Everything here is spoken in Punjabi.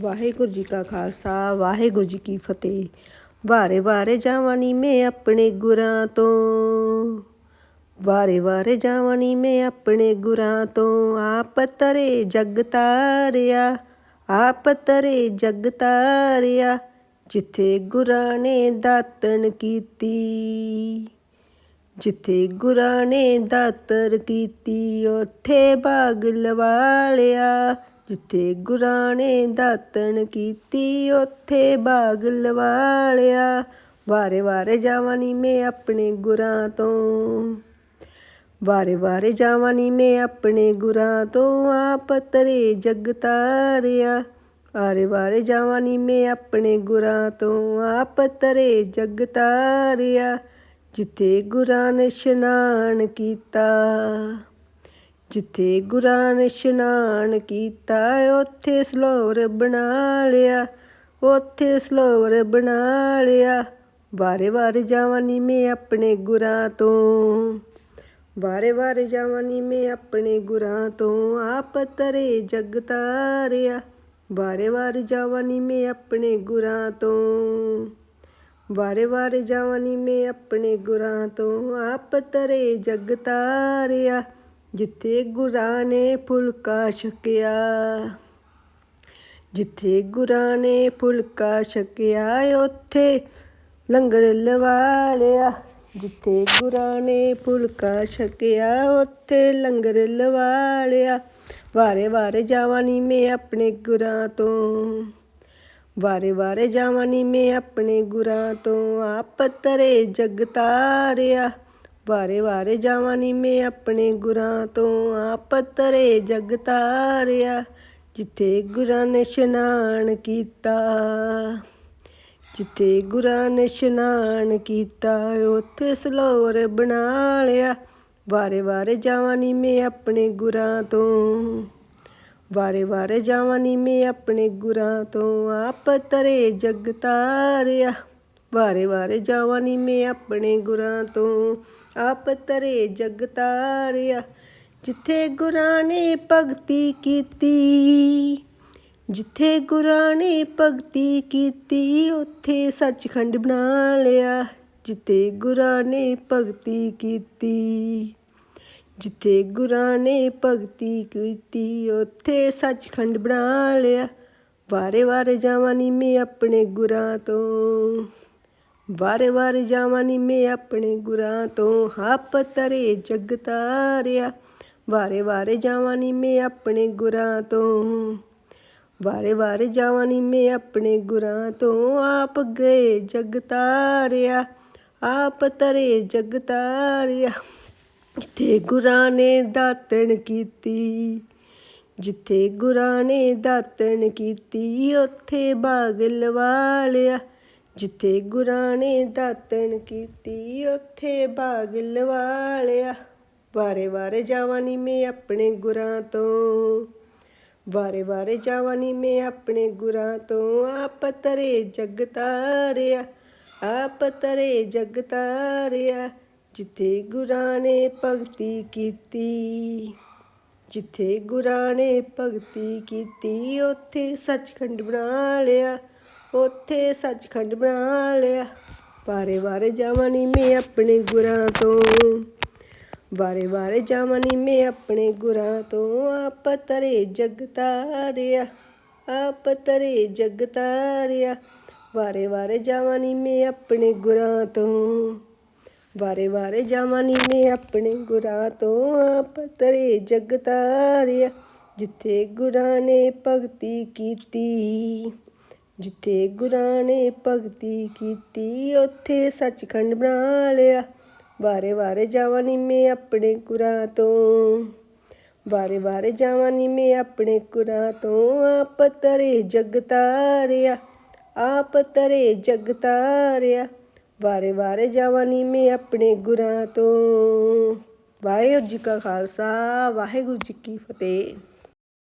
ਵਾਹਿਗੁਰੂ ਜੀ ਕਾ ਖਾਲਸਾ, ਵਾਹਿਗੁਰੂ ਜੀ ਕੀ ਫਤਿਹ। ਵਾਰੇ ਵਾਰੇ ਜਾਵਾਂ ਨੀ ਮੈਂ ਆਪਣੇ ਗੁਰਾਂ ਤੋਂ। ਵਾਰੇ ਵਾਰੇ ਜਾਵਾਂ ਨੀ ਮੈਂ ਆਪਣੇ ਗੁਰਾਂ ਤੋਂ। ਆਪ ਤਰੇ ਜਗ ਤਾਰਿਆ, ਆਪ ਤਰੇ ਜਗ ਤਾਰਿਆ, ਜਿੱਥੇ ਗੁਰਾਂ ਨੇ ਦਾਤਣ ਕੀਤੀ। ਜਿੱਥੇ ਗੁਰਾਂ ਨੇ ਦਾਤਰ ਕੀਤੀ, ਉੱਥੇ ਬਾਗ ਲਵਾ ਲਿਆ ਜਿੱਥੇ ਗੁਰਾਂ ਨੇ ਦਾਤਣ ਕੀਤੀ, ਉੱਥੇ ਬਾਗ ਲਵਾਲਿਆ। ਵਾਰੇ ਵਾਰੇ ਜਾਵਾਂ ਨੀ ਮੈਂ ਆਪਣੇ ਗੁਰਾਂ ਤੋਂ। ਵਾਰੇ ਵਾਰੇ ਜਾਵਾਂ ਨੀ ਮੈਂ ਆਪਣੇ ਗੁਰਾਂ ਤੋਂ, ਆਪ ਤਰੇ ਜਗ ਤਾਰਿਆ। ਵਾਰੇ ਵਾਰੇ ਜਾਵਾਂ ਨੀ ਮੈਂ ਆਪਣੇ ਗੁਰਾਂ ਤੋਂ, ਆਪ ਤਰੇ ਜਗ ਤਾਰਿਆ। ਜਿੱਥੇ ਗੁਰਾਂ ਨੇ ਇਸ਼ਨਾਨ ਕੀਤਾ। ਜਿੱਥੇ ਗੁਰਾਂ ਨੇ ਇਸ਼ਨਾਨ ਕੀਤਾ, ਉੱਥੇ ਸਲੋਵਰ ਬਣਾ ਲਿਆ, ਉੱਥੇ ਸਲੋਵਰ ਬਣਾ ਲਿਆ। ਵਾਰੇ ਵਾਰੇ ਜਾਵਾਂ ਨੀ ਮੈਂ ਆਪਣੇ ਗੁਰਾਂ ਤੋਂ, ਵਾਰੇ ਵਾਰੇ ਜਾਵਾਂ ਨੀ ਮੈਂ ਆਪਣੇ ਗੁਰਾਂ ਤੋਂ, ਆਪ ਤਰੇ ਜਗ ਤਾਰਿਆ। ਵਾਰੇ ਵਾਰੇ ਜਾਵਾਂ ਨੀ ਮੈਂ ਆਪਣੇ ਗੁਰਾਂ ਤੋਂ, ਵਾਰੇ ਵਾਰੇ ਜਾਵਾਂ ਨੀ ਮੈਂ ਆਪਣੇ ਗੁਰਾਂ ਤੋਂ, ਆਪ ਤਰੇ ਜਗ ਤਾਰਿਆ। ਜਿੱਥੇ ਗੁਰਾਂ ਨੇ ਫੁਲਕਾ ਛਕਿਆ। ਜਿੱਥੇ ਗੁਰਾਂ ਨੇ ਫੁਲਕਾ ਛਕਿਆ, ਉੱਥੇ ਲੰਗਰ ਲਵਾ ਲਿਆ ਜਿੱਥੇ ਗੁਰਾਂ ਨੇ ਫੁਲਕਾ ਛਕਿਆ, ਉੱਥੇ ਲੰਗਰ ਲਵਾ ਲਿਆ ਵਾਰੇ ਵਾਰੇ ਜਾਵਾਂ ਨੀ ਮੈਂ ਆਪਣੇ ਗੁਰਾਂ ਤੋਂ। ਵਾਰੇ ਵਾਰੇ ਜਾਵਾਂ ਨੀ ਮੈਂ ਆਪਣੇ ਗੁਰਾਂ ਤੋਂ। ਆਪ ਤਰੇ ਜਗਤਾਰਿਆ ਵਾਰੇ ਵਾਰੇ ਜਾਵਾਂ ਨੀ ਮੈਂ ਆਪਣੇ ਗੁਰਾਂ ਤੋਂ, ਆਪ ਤਰੇ ਜਗ ਤਾਰਿਆ, ਜਿੱਥੇ ਗੁਰਾਂ ਨੇ ਇਸ਼ਨਾਨ ਕੀਤਾ। ਜਿੱਥੇ ਗੁਰਾਂ ਨੇ ਇਸ਼ਨਾਨ ਕੀਤਾ, ਉੱਥੇ ਸਲੋਰ ਬਣਾ ਲਿਆ। ਵਾਰੇ ਵਾਰੇ ਜਾਵਾਂ ਨੀ ਮੈਂ ਆਪਣੇ ਗੁਰਾਂ ਤੋਂ, ਵਾਰੇ ਵਾਰੇ ਜਾਵਾਂ ਨੀ ਮੈਂ ਆਪਣੇ ਗੁਰਾਂ ਤੋਂ, ਆਪ ਤਰੇ ਜਗ ਤਾਰਿਆ। ਵਾਰੇ ਵਾਰੇ ਜਾਵਾਂ ਨੀ ਮੈਂ ਆਪਣੇ ਗੁਰਾਂ ਤੋਂ। ਆਪ ਤਰੇ ਜਗ ਤਾਰਿਆ, ਜਿੱਥੇ ਗੁਰਾਂ ਨੇ ਭਗਤੀ ਕੀਤੀ। ਜਿੱਥੇ ਗੁਰਾਂ ਨੇ ਭਗਤੀ ਕੀਤੀ, ਉੱਥੇ ਸੱਚਖੰਡ ਬਣਾ ਲਿਆ। ਜਿੱਥੇ ਗੁਰਾਂ ਨੇ ਭਗਤੀ ਕੀਤੀ, ਜਿੱਥੇ ਗੁਰਾਂ ਨੇ ਭਗਤੀ ਕੀਤੀ, ਉੱਥੇ ਸੱਚਖੰਡ ਬਣਾ ਲਿਆ। ਵਾਰੇ ਵਾਰੇ ਜਾਵਾਂ ਨੀ ਮੈਂ ਆਪਣੇ ਗੁਰਾਂ ਤੋਂ। ਵਾਰੇ ਵਾਰ ਜਾਵਾਂ ਨੀ ਮੈਂ ਆਪਣੇ ਗੁਰਾਂ ਤੋਂ, ਹੱਪ ਤਰੇ ਜਗ ਤਾਰਿਆ। ਵਾਰੇ ਵਾਰੇ ਜਾਵਾਂ ਨੀ ਮੈਂ ਆਪਣੇ ਗੁਰਾਂ ਤੋਂ ਵਾਰੇ ਵਾਰ ਜਾਵਾਂ ਨੀ ਮੈਂ ਆਪਣੇ ਗੁਰਾਂ ਤੋਂ, ਆਪ ਗਏ ਜਗ ਤਾਰਿਆ, ਆਪ ਤਰੇ ਜਗ ਤਾਰਿਆ। ਜਿੱਥੇ ਗੁਰਾਂ ਨੇ ਦਾਤਣ ਕੀਤੀ, ਜਿੱਥੇ ਗੁਰਾਂ ਨੇ ਦਾਤਣ ਕੀਤੀ, ਉੱਥੇ ਬਾਗ ਲਵਾ ਲਿਆ ਜਿੱਥੇ ਗੁਰਾਂ ਨੇ ਦਾਤਣ ਕੀਤੀ, ਉੱਥੇ ਬਾਗ ਲਵਾ ਲਿਆ ਵਾਰੇ ਵਾਰੇ ਜਾਵਾਂ ਨੀ ਮੈਂ ਆਪਣੇ ਗੁਰਾਂ ਤੋਂ। ਵਾਰੇ ਵਾਰੇ ਜਾਵਾਂ ਨੀ ਮੈਂ ਆਪਣੇ ਗੁਰਾਂ ਤੋਂ। ਆਪ ਤਰੇ ਜਗ ਤਾਰਿਆ, ਆਪ ਤਰੇ ਜਗ ਤਾਰਿਆ। ਜਿੱਥੇ ਗੁਰਾਂ ਨੇ ਭਗਤੀ ਕੀਤੀ, ਜਿੱਥੇ ਗੁਰਾਂ ਨੇ ਭਗਤੀ ਕੀਤੀ, ਉੱਥੇ ਸੱਚਖੰਡ ਬਣਾ ਲਿਆ। ਉੱਥੇ ਸੱਚਖੰਡ ਬਣਾ ਲਿਆ। ਵਾਰੇ ਵਾਰੇ ਜਾਵਾਂ ਨੀ ਮੈਂ ਆਪਣੇ ਗੁਰਾਂ ਤੋਂ। ਵਾਰੇ ਵਾਰੇ ਜਾਵਾਂ ਨੀ ਮੈਂ ਆਪਣੇ ਗੁਰਾਂ ਤੋਂ। ਆਪ ਤਰੇ ਜਗ ਤਾਰਿਆ ਆਪ ਤਰੇ ਜਗ ਤਾਰਿਆ ਵਾਰੇ ਵਾਰੇ ਜਾਵਾਂ ਨੀ ਮੈਂ ਆਪਣੇ ਗੁਰਾਂ ਤੋਂ। ਵਾਰੇ ਵਾਰੇ ਜਾਵਾਂ ਨੀ ਮੈਂ ਆਪਣੇ ਗੁਰਾਂ ਤੋਂ। ਆਪ ਤਰੇ ਜਗ ਤਾਰਿਆ ਜਿੱਥੇ ਗੁਰਾਂ ਨੇ ਭਗਤੀ ਕੀਤੀ। ਜਿੱਥੇ ਗੁਰਾਂ ਨੇ ਭਗਤੀ ਕੀਤੀ, ਉੱਥੇ ਸੱਚਖੰਡ ਬਣਾ ਲਿਆ। ਵਾਰੇ ਵਾਰੇ ਜਾਵਾਂ ਨੀ ਮੈਂ ਆਪਣੇ ਗੁਰਾਂ ਤੋਂ। ਵਾਰੇ ਵਾਰੇ ਜਾਵਾਂ ਨੀ ਮੈਂ ਆਪਣੇ ਗੁਰਾਂ ਤੋਂ। ਆਪ ਤਰੇ ਜਗ ਤਾਰਿਆ, ਆਪ ਤਰੇ ਜਗ ਤਾਰਿਆ। ਵਾਰੇ ਵਾਰੇ ਜਾਵਾਂ ਨੀ ਮੈਂ ਆਪਣੇ ਗੁਰਾਂ ਤੋਂ। ਵਾਹਿਗੁਰੂ ਜੀ ਕਾ ਖਾਲਸਾ, ਵਾਹਿਗੁਰੂ ਜੀ ਕੀ ਫਤਿਹ।